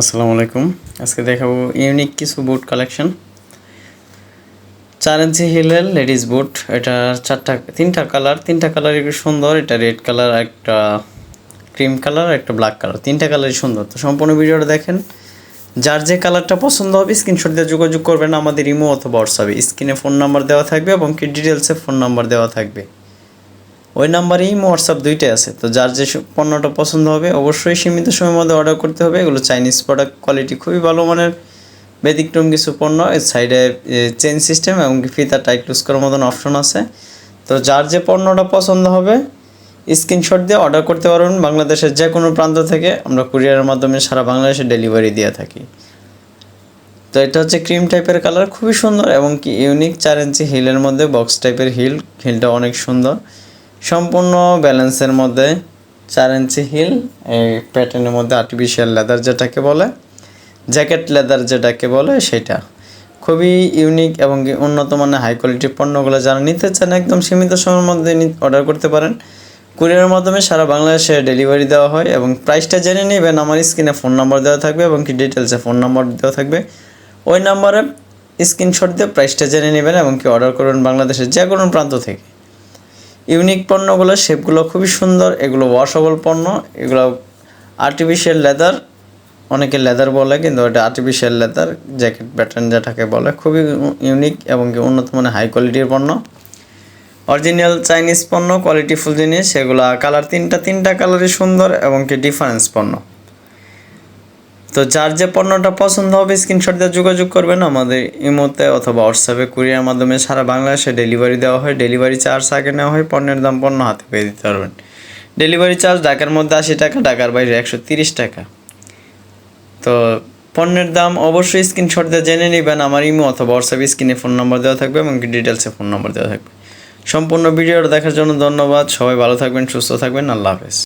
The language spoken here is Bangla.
আসসালামু আলাইকুম। আজকে দেখাবো ইউনিক কিছু বুট কালেকশন চার ইঞ্চি হিলের লেডিস বুট এটা চারটা, তিনটা কালার তিনটা কালার একটু সুন্দর। এটা রেড কালার একটা ক্রিম কালার একটা ব্ল্যাক কালার তিনটা কালারই সুন্দর। তো সম্পূর্ণ ভিডিওটা দেখেন। যার যে কালারটা পছন্দ হবে স্ক্রিনশট দিয়ে যোগাযোগ করবেন আমাদের ইমো অথবা হোয়াটসঅ্যাপে স্ক্রিনে ফোন নাম্বার দেওয়া থাকবে এবং কি ডিটেলসে ফোন নাম্বার দেওয়া থাকবে। ওই নাম্বারেই হোয়াটসঅ্যাপ দুইটাই আছে। তো যার যে পণ্যটা পছন্দ হবে, অবশ্যই সীমিত সময়ের মধ্যে অর্ডার করতে হবে। এগুলো চাইনিজ প্রোডাক্ট কোয়ালিটি খুবই ভালো মানের, ব্যতিক্রম কিছু পণ্য। এর সাইডে চেন সিস্টেম এবং ফিতা টাইট লুজ করার মতন অপশন আছে। তো যার যে পণ্যটা পছন্দ হবে স্ক্রিনশট দিয়ে অর্ডার করতে পারবেন বাংলাদেশের যে কোনো প্রান্ত থেকে আমরা কুরিয়ারের মাধ্যমে সারা বাংলাদেশে ডেলিভারি দিয়ে থাকি। তো এটা হচ্ছে ক্রিম টাইপের কালার খুবই সুন্দর এবং কি ইউনিক চার ইঞ্চি হিলের মধ্যে বক্স টাইপের হিল হিলটা অনেক সুন্দর। সম্পূর্ণ ব্যালেন্সের মধ্যে চার ইঞ্চি হিল, এই প্যাটার্নের মধ্যে আর্টিফিশিয়াল লেদার যেটাকে বলে জ্যাকেট লেদার যেটাকে বলে, সেটা। খুবই ইউনিক এবং উন্নত মানের হাই কোয়ালিটির পণ্যগুলো যারা নিতে চান একদম সীমিত সময়ের মধ্যে অর্ডার করতে পারেন। কুরিয়ারের মাধ্যমে সারা বাংলাদেশে ডেলিভারি দেওয়া হয় এবং প্রাইসটা জেনে নেবেন, আমার স্ক্রিনে ফোন নাম্বার দেওয়া থাকবে এবং কি ডিটেলসে ফোন নাম্বার দেওয়া থাকবে। ওই নাম্বারে স্ক্রিনশট দিয়ে প্রাইসটা জেনে নেবেন এবং কি অর্ডার করবেন বাংলাদেশের যে কোনো প্রান্ত থেকে। ইউনিক পণ্যগুলো, শেপগুলো খুবই সুন্দর। এগুলো ওয়াশেবল পণ্য, এগুলো আর্টিফিশিয়াল লেদার অনেকে লেদার বলে, কিন্তু এটা আর্টিফিশিয়াল লেদার জ্যাকেট প্যাটার্ন যেটাকে বলে, খুবই ইউনিক এবং উন্নত মানের হাই কোয়ালিটির পণ্য। অরিজিনাল চাইনিজ পণ্য কোয়ালিটিফুল জিনিস সেগুলো কালার তিনটা তিনটা কালারই সুন্দর এবং কি ডিফারেন্স পণ্য। তো যার যে পণ্যটা পছন্দ হবে স্ক্রিনশট দিয়ে যোগাযোগ করবেন আমাদের ইমোতে অথবা হোয়াটসঅ্যাপে কুরিয়ার মাধ্যমে সারা বাংলাদেশে ডেলিভারি দেওয়া হয়। ডেলিভারি চার্জ আগে নেওয়া হয়, পণ্যের দাম পণ্য হাতে পেয়ে দিতে পারবেন। ডেলিভারি চার্জ ঢাকার মধ্যে আশি টাকা, ঢাকার বাইরে একশো তিরিশ টাকা। তো পণ্যের দাম অবশ্যই স্ক্রিনশট দিয়ে জেনে নেবেন। আমার ইমো অথবা হোয়াটসঅ্যাপে স্ক্রিনে ফোন নম্বর দেওয়া থাকবে এবং ডিটেলসে ফোন নম্বর দেওয়া থাকবে। সম্পূর্ণ ভিডিওটা দেখার জন্য ধন্যবাদ। সবাই ভালো থাকবেন, সুস্থ থাকবেন। আল্লাহ হাফেজ।